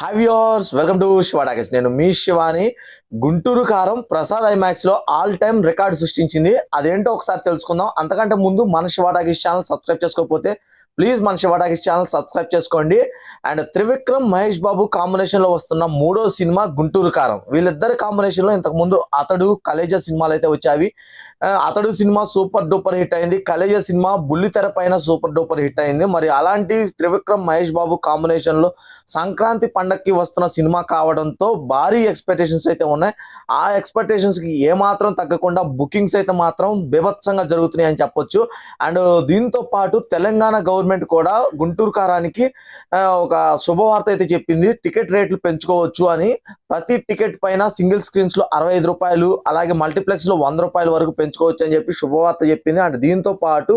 Hi viewers welcome to శివాడాకెస్ నేను మీ శివాని గుంటూరు కారం ప్రసాద్ ఐమాక్స్లో ఆల్ టైమ్ రికార్డ్ సృష్టించింది. అదేంటో ఒకసారి తెలుసుకుందాం. అంతకంటే ముందు మన శివాడాకిస్ ఛానల్ సబ్స్క్రైబ్ చేసుకోకపోతే ప్లీజ్ మన శివాడాకిస్ ఛానల్ సబ్స్క్రైబ్ చేసుకోండి. అండ్ త్రివిక్రమ్ మహేష్ బాబు కాంబినేషన్లో వస్తున్న మూడో సినిమా గుంటూరు కారం. వీళ్ళిద్దరి కాంబినేషన్లో ఇంతకు ముందు అతడు కలేజా సినిమాలు అయితే వచ్చాయి. అతడు సినిమా సూపర్ డూపర్ హిట్ అయింది. కలేజా సినిమా బుల్లితెర పైన సూపర్ డూపర్ హిట్ అయింది. మరి అలాంటి త్రివిక్రమ్ మహేష్ బాబు కాంబినేషన్లో సంక్రాంతి పండక్కి వస్తున్న సినిమా కావడంతో భారీ ఎక్స్పెక్టేషన్స్ అయితే ఉన్నాయి. ఆ ఎక్స్పెక్టేషన్స్కి ఏమాత్రం తగ్గకుండా బుకింగ్స్ అయితే మాత్రం బీభత్సంగా జరుగుతున్నాయి అని చెప్పొచ్చు. అండ్ దీంతో పాటు తెలంగాణ గవర్నమెంట్ కూడా గుంటూరు కారానికి ఒక శుభవార్త అయితే చెప్పింది. టికెట్ రేట్లు పెంచుకోవచ్చు అని. ప్రతి టికెట్ పైన సింగిల్ స్క్రీన్స్లో అరవై ఐదు రూపాయలు అలాగే మల్టీప్లెక్స్లో వంద రూపాయల వరకు పెంచుకోవచ్చు అని చెప్పి శుభవార్త చెప్పింది. అండ్ దీంతో పాటు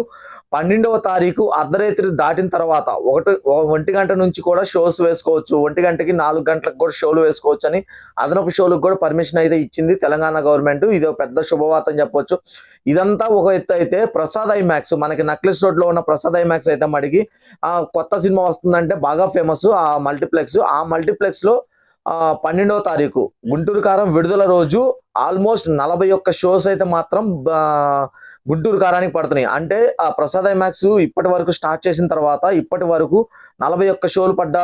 పన్నెండవ తారీఖు అర్ధరాత్రి దాటిన తర్వాత ఒకటి ఒంటి గంట నుంచి కూడా షోస్ వేసుకోవచ్చు. ఒంటి గంటకి నాలుగు గంటలకు కూడా షోలు వేసుకోవచ్చు అని అదనపు షోలకు కూడా పర్మిషన్ అయితే ఇచ్చింది తెలంగాణ గవర్నమెంట్. ఇది ఒక పెద్ద శుభవార్త అని చెప్పొచ్చు. ఇదంతా ఒక ఎత్తు అయితే ప్రసాద్ ఐమాక్స్ మనకి నక్లెస్ రోడ్లో ఉన్న ప్రసాద్ ఐమాక్స్ అయితే మడికి ఆ కొత్త సినిమా వస్తుందంటే బాగా ఫేమస్ ఆ మల్టీప్లెక్స్ ఆ మల్టీప్లెక్స్లో పన్నెండవ తారీఖు. గుంటూరు కారం విడుదల రోజు ఆల్మోస్ట్ నలభై ఒక్క షోస్ అయితే మాత్రం గుంటూరు కారానికి పడుతున్నాయి. అంటే ఆ ప్రసాద్ ఐమాక్స్ ఇప్పటి వరకు స్టార్ట్ చేసిన తర్వాత ఇప్పటి వరకు నలభై ఒక్క షోలు పడ్డ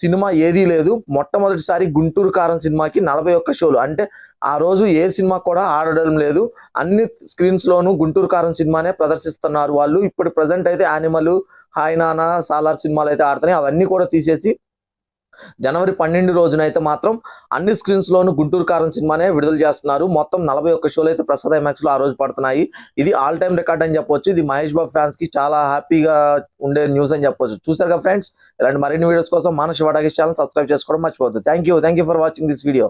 సినిమా ఏదీ లేదు. మొట్టమొదటిసారి గుంటూరు కారం సినిమాకి నలభై ఒక్క షోలు. అంటే ఆ రోజు ఏ సినిమా కూడా ఆడడం లేదు. అన్ని స్క్రీన్స్లోనూ గుంటూరు కారం సినిమానే ప్రదర్శిస్తున్నారు వాళ్ళు. ఇప్పుడు ప్రజెంట్ అయితే యానిమల్ హాయ్ నానా సాలార్ సినిమాలు అయితే ఆడుతున్నాయి. అవన్నీ కూడా తీసేసి జనవరి పన్నెండు రోజున అయితే మాత్రం అన్ని స్క్రీన్స్లోనూ గుంటూరు కారం సినిమానే విడుదల చేస్తున్నారు. మొత్తం నలభై ఒక్క షోలు అయితే ప్రసాద్ ఐమాక్స్లో ఆ రోజు పడుతున్నాయి. ఇది ఆల్ టైమ్ రికార్డ్ అని చెప్పొచ్చు. ఇది మహేష్ బాబు ఫ్యాన్స్కి చాలా హ్యాపీగా ఉండే న్యూస్ అని చెప్పొచ్చు. చూసారు ఫ్రెండ్స్ ఇలాంటి మరిన్ని వీడియోస్ కోసం మానసి శివడాకి ఛానల్ సబ్స్క్రైబ్ చేసుకోవడం మర్చిపోద్దు thank you thank you for watching this video